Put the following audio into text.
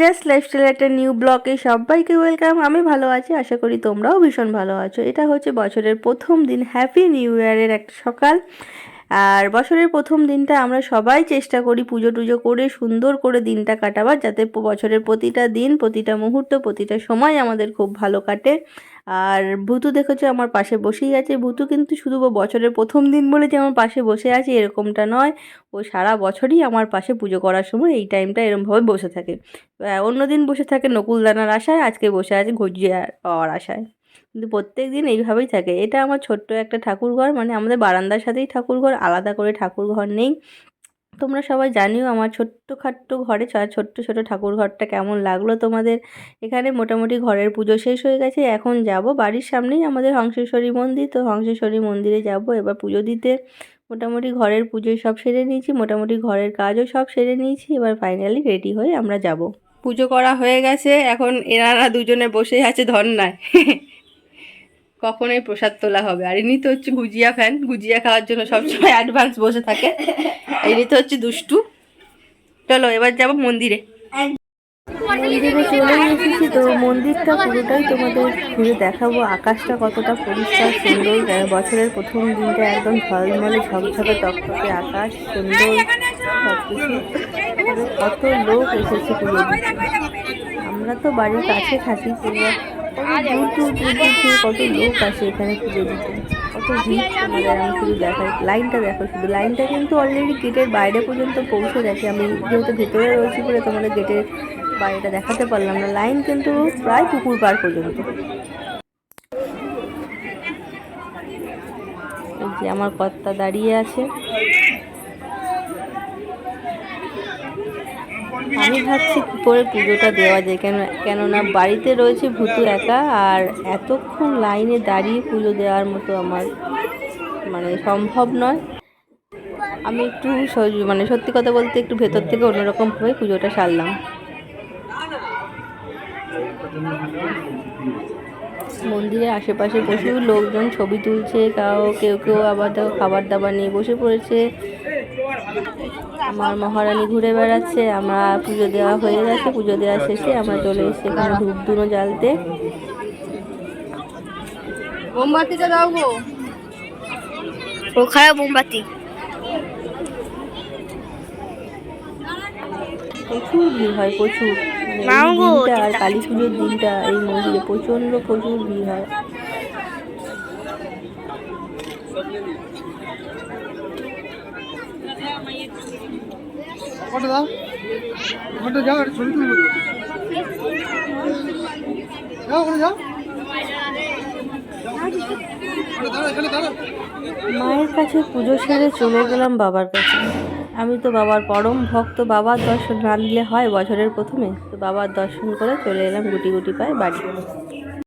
Just lifestyle একটা new ব্লগে সবাইকে ওয়েলকাম আমি ভালো আছি, আশা করি তোমরাও ভীষণ ভালো আছো। এটা হচ্ছে বছরের প্রথম দিন। হ্যাপি নিউ ইয়ারের একটা সকাল। আর বছরের প্রথম দিনটা আমরা সবাই চেষ্টা করি পুজো টুজো করে সুন্দর করে দিনটা কাটাবার, যাতে বছরের প্রতিটা দিন, প্রতিটা মুহূর্ত, প্রতিটা সময় আমাদের খুব ভালো কাটে। আর ভূতু দেখেছ আমার পাশে বসেই আছে। ভূতু কিন্তু শুধু বছরের প্রথম দিন বলে যে আমার পাশে বসে আছে এরকমটা নয়। ও সারা বছরই আমার পাশে পুজো করার সময় এই টাইমটা এরমভাবে বসে থাকে। অন্য দিন বসে থাকে নকুলদানার আশায়, আজকে বসে আছে গজিয়া পাওয়ার আশায়। কিন্তু প্রত্যেক দিন এইভাবেই থাকে। এটা আমার ছোট্ট একটা ঠাকুর ঘর মানে আমাদের বারান্দার সাথেই ঠাকুর ঘর আলাদা করে ঠাকুর ঘর নেই। তোমরা সবাই জানিও আমার ছোট্ট খাট্ট ঘরে ছোট্ট, ছোট ঠাকুর ঘরটা কেমন লাগল তোমাদের? এখানে মোটামুটি ঘরের পুজো শেষ হয়ে গেছে, এখন যাব বাড়ির সামনেই আমাদের হংসেশ্বরী মন্দির। তো হংসেশ্বরী মন্দিরে যাব, এবার পুজো দিতে। মোটামুটি ঘরের পুজো সব সেরে নিয়েছি, মোটামুটি ঘরের কাজও সব সেরে নিয়েছি, এবার ফাইনালি রেডি হয়ে আমরা যাব। পুজো করা হয়ে গেছে, এখন এনারা দুজনে বসে আছে ধর্নায়। কখন এই প্রসাদ তোলা হবে। আর ইনি তো হচ্ছে গুজিয়া ফ্যান গুজিয়া খাওয়ার জন্য সবসময় অ্যাডভান্স বসে থাকে। ইনি তো হচ্ছে দুষ্টু। চলো, এবার যাব মন্দিরে। মন্দিরে চলে এসেছি তো। মন্দিরটা পুরোটাই তোমাদের ঘুরে দেখাবো। আকাশটা কতটা পরিষ্কার, সুন্দর। বছরের প্রথম দিনটা একদম ঝলমলে, ঝকঝকে টকটকে আকাশ, সুন্দর, সবকিছু। তবে কত লোক এসেছে পুজো আমরা তো বাড়ির কাছে থাকি কত দূর দূর দূর দূর থেকে কত লোক আসে এখানে পুজো দিতে। কত ভিড় তোমাদের আমি শুধু দেখাই লাইনটা দেখো শুধু। লাইনটা কিন্তু অলরেডি গেটের বাইরে পর্যন্ত পৌঁছে গেছে। আমি যেহেতু ভেতরে রয়েছি বলে তোমাদের গেটের বাইরেটা দেখাতে পারলাম না। লাইন কিন্তু প্রায় পুকুর পার পর্যন্ত। যে আমার কর্তা দাঁড়িয়ে আছে। আমি ভাবছি কী করে পুজোটা দেওয়া যায়, কেন, কেননা বাড়িতে রয়েছে ভুতু একা আর এতক্ষণ লাইনে দাঁড়িয়ে পুজো দেওয়ার মতো আমার মানে সম্ভব নয়। আমি একটু মানে সত্যি কথা বলতে একটু ভেতর থেকে অন্যরকমভাবে পুজোটা সারলাম। মন্দিরের আশেপাশে প্রচুর লোকজন ছবি তুলছে কাউ কেউ কেউ আবার দেখো খাবার দাবার নিয়ে বসে পড়েছে। আমার মহারানী ঘুরে বেড়াচ্ছে আমরা পুজো দেওয়া হয়ে গেছে পুজো দেওয়া শেষে আমরা চলে এসেছি এখানে ধূপ ধুনো জ্বালতে। মোমবাতিটা দাও গো। ওখানে মোমবাতি। প্রচুর ভিড় হয় প্রচুর। মানে দিনটা আর কালী পুজোর দিনটা এই মন্দিরে প্রচণ্ড প্রচুর ভিড় হয়। মায়ের কাছে পুজো সেরে চলে গেলাম বাবার কাছে। আমি তো বাবার পরম ভক্ত, বাবার দর্শন না নিলে হয় বছরের প্রথমে। তো বাবার দর্শন করে চলে এলাম গুটি গুটি পায়ে বাড়ি।